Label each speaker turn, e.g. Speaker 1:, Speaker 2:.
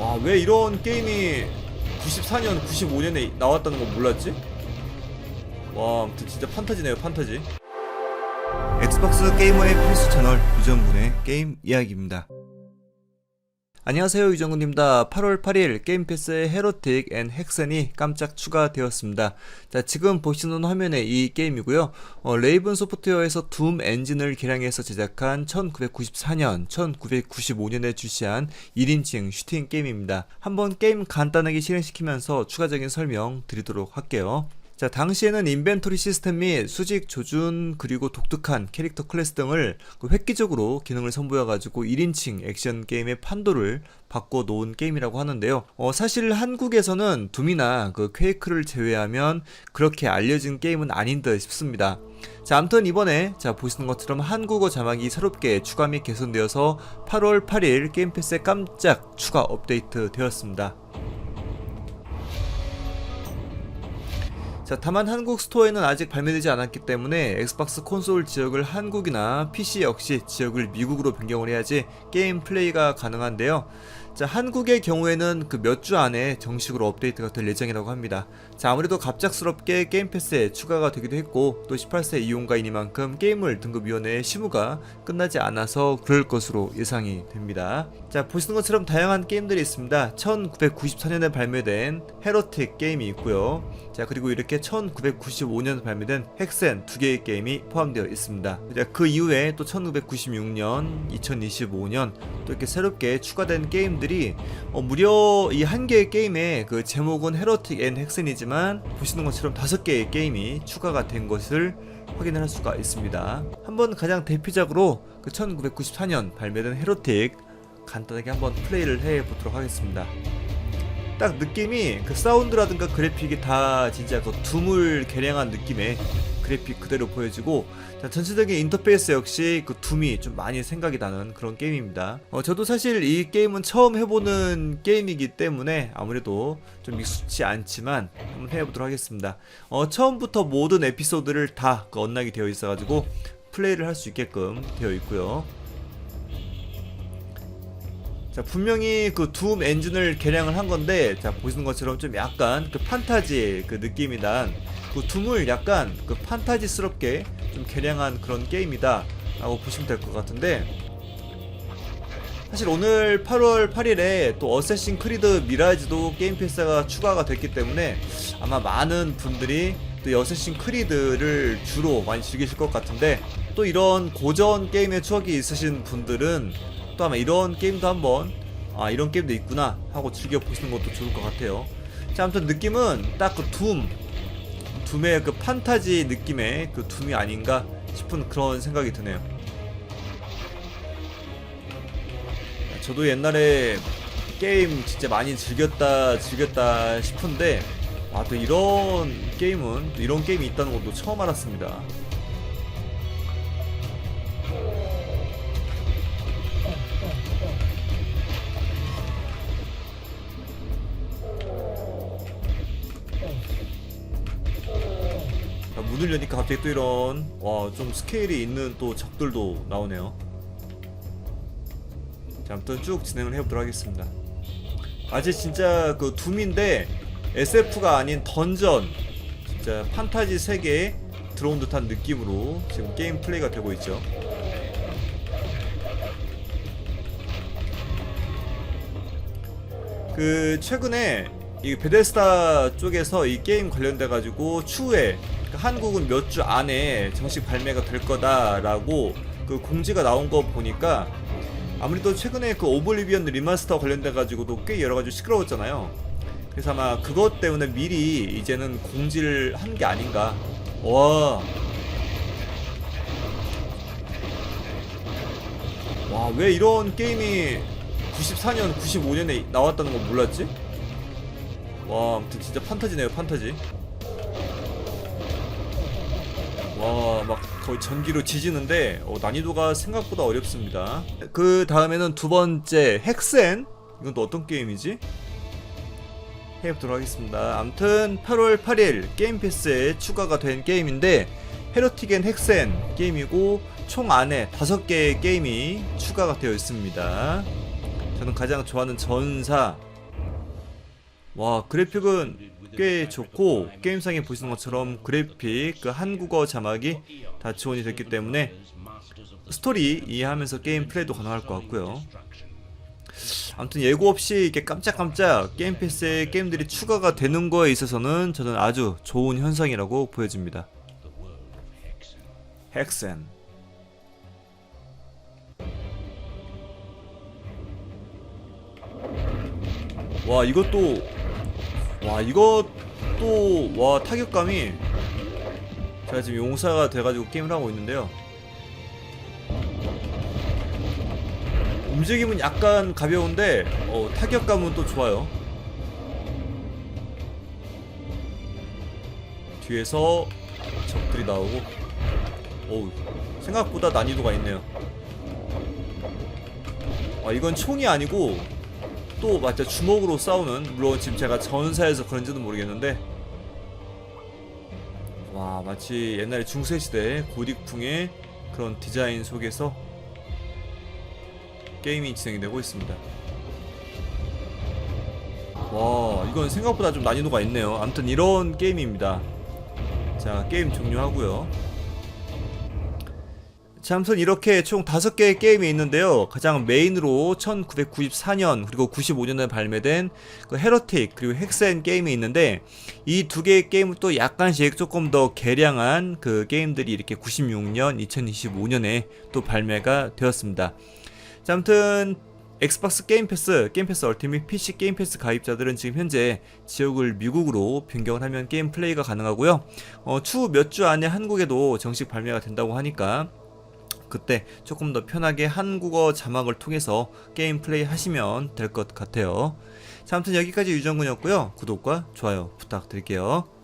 Speaker 1: 와, 왜 이런 게임이 94년, 95년에 나왔다는 거 몰랐지? 와, 아무튼 진짜 판타지네요, 판타지. 엑스박스 게이머의 필수 채널 유정군의 게임 이야기입니다. 안녕하세요 유정군입니다. 8월 8일 게임 패스의 헤로틱 앤 헥센이 깜짝 추가되었습니다. 자 지금 보시는 화면에 이 게임이고요. 어, 레이븐 소프트웨어에서 둠 엔진을 개량해서 제작한 1994년, 1995년에 출시한 1인칭 슈팅 게임입니다. 한번 게임 간단하게 실행시키면서 추가적인 설명 드리도록 할게요. 자, 당시에는 인벤토리 시스템 및 수직 조준 그리고 독특한 캐릭터 클래스 등을 그 획기적으로 기능을 선보여가지고 1인칭 액션 게임의 판도를 바꿔 놓은 게임이라고 하는데요. 어, 사실 한국에서는 둠이나 그 퀘이크를 제외하면 그렇게 알려진 게임은 아닌 듯 싶습니다. 자, 아무튼 이번에 자 보시는 것처럼 한국어 자막이 새롭게 추가 및 개선되어서 8월 8일 게임 패스에 깜짝 추가 업데이트 되었습니다. 자, 다만 한국 스토어에는 아직 발매되지 않았기 때문에 엑스박스 콘솔 지역을 한국이나 PC 역시 지역을 미국으로 변경을 해야지 게임 플레이가 가능한데요. 자, 한국의 경우에는 그 몇 주 안에 정식으로 업데이트가 될 예정이라고 합니다. 자, 아무래도 갑작스럽게 게임 패스에 추가가 되기도 했고 또 18세 이용가이니만큼 게임을 등급위원회의 심의가 끝나지 않아서 그럴 것으로 예상이 됩니다. 자, 보시는 것처럼 다양한 게임들이 있습니다. 1994년에 발매된 헤로틱 게임이 있고요. 자, 그리고 이렇게 1995년 발매된 헥센 두 개의 게임이 포함되어 있습니다. 자, 그 이후에 또 1996년, 2025년 또 이렇게 새롭게 추가된 게임 들이 어, 무려 이 한 개의 게임의 그 제목은 헤로틱 앤 헥센이지만 보시는 것처럼 다섯 개의 게임이 추가가 된 것을 확인을 할 수가 있습니다. 한번 가장 대표적으로 그 1994년 발매된 헤로틱 간단하게 한번 플레이를 해 보도록 하겠습니다. 딱 느낌이 그 사운드라든가 그래픽이 다 진짜 그 둠을 개량한 느낌의 그래픽 그대로 보여지고 자, 전체적인 인터페이스 역시 그 둠이 좀 많이 생각이 나는 그런 게임입니다. 어, 저도 사실 이 게임은 처음 해보는 게임이기 때문에 아무래도 좀 익숙치 않지만 한번 해보도록 하겠습니다. 어, 처음부터 모든 에피소드를 다 그 언락이 되어 있어가지고 플레이를 할 수 있게끔 되어 있고요. 자 분명히 그 둠 엔진을 개량을 한 건데 자 보시는 것처럼 좀 약간 그 판타지 그 느낌이 난 그 둠을 약간 그 판타지스럽게 좀 개량한 그런 게임이다 라고 보시면 될 것 같은데 사실 오늘 8월 8일에 또 어쌔신 크리드 미라지도 게임 패스가 추가가 됐기 때문에 아마 많은 분들이 또이 어쌔신 크리드를 주로 많이 즐기실 것 같은데 또 이런 고전 게임의 추억이 있으신 분들은 또 아마 이런 게임도 한번 아 이런 게임도 있구나 하고 즐겨 보시는 것도 좋을 것 같아요. 자 아무튼 느낌은 딱 그 둠, 둠의 그 판타지 느낌의 그 둠이 아닌가 싶은 그런 생각이 드네요. 저도 옛날에 게임 진짜 많이 즐겼다 즐겼다 싶은데 아 또 이런 게임은 또 이런 게임이 있다는 것도 처음 알았습니다. 문을 여니까 갑자기 또 이런 와 좀 스케일이 있는 또 적들도 나오네요. 자, 아무튼 쭉 진행을 해보도록 하겠습니다. 아직 진짜 그 둠인데 SF가 아닌 던전 진짜 판타지 세계에 들어온 듯한 느낌으로 지금 게임 플레이가 되고 있죠. 그 최근에 이 베데스다 쪽에서 이 게임 관련돼 가지고 추후에 그 한국은 몇 주 안에 정식 발매가 될 거다라고 그 공지가 나온 거 보니까 아무래도 최근에 그 오블리비언 리마스터 관련돼 가지고도 꽤 여러 가지 시끄러웠잖아요. 그래서 아마 그것 때문에 미리 이제는 공지를 한 게 아닌가. 와. 와, 왜 이런 게임이 94년, 95년에 나왔다는 거 몰랐지? 와, 아무튼 진짜 판타지네요, 판타지. 와, 막 거의 전기로 지지는데 어, 난이도가 생각보다 어렵습니다. 그 다음에는 두 번째 헥센. 이건 또 어떤 게임이지? 해보도록 하겠습니다. 암튼 8월 8일 게임 패스에 추가가 된 게임인데 헤로틱 앤 헥센 게임이고 총 안에 5개의 게임이 추가가 되어 있습니다. 저는 가장 좋아하는 전사 와 그래픽은 꽤 좋고 게임상에 보시는 것처럼 그래픽 그 한국어 자막이 다 지원이 됐기 때문에 스토리 이해하면서 게임 플레이도 가능할 것 같고요. 아무튼 예고 없이 이렇게 깜짝깜짝 게임 패스에 게임들이 추가가 되는 거에 있어서는 저는 아주 좋은 현상이라고 보여집니다. 헥센 와 이것도 와 이것도 와 타격감이 제가 지금 용사가 돼가지고 게임을 하고 있는데요. 움직임은 약간 가벼운데 어, 타격감은 또 좋아요. 뒤에서 적들이 나오고 어우 생각보다 난이도가 있네요. 아 이건 총이 아니고 또 맞죠. 주먹으로 싸우는 물론 지금 제가 전사해서 그런지도 모르겠는데. 와 마치 옛날에 중세시대 고딕풍의 그런 디자인 속에서 게임이 진행이 되고 있습니다. 와 이건 생각보다 좀 난이도가 있네요. 아무튼 이런 게임입니다. 자 게임 종료하고요 자, 아무튼 이렇게 총 5개의 게임이 있는데요. 가장 메인으로 1994년 그리고 95년에 발매된 그 헤러틱 그리고 헥센 게임이 있는데 이 두 개의 게임은 또 약간씩 조금 더 개량한 그 게임들이 이렇게 96년, 2025년에 또 발매가 되었습니다. 자, 아무튼 엑스박스 게임 패스, 게임 패스 얼티밋 PC 게임 패스 가입자들은 지금 현재 지역을 미국으로 변경을 하면 게임 플레이가 가능하고요. 어, 추후 몇 주 안에 한국에도 정식 발매가 된다고 하니까 그때 조금 더 편하게 한국어 자막을 통해서 게임 플레이 하시면 될 것 같아요. 자, 아무튼 여기까지 유정군이었고요. 구독과 좋아요 부탁드릴게요.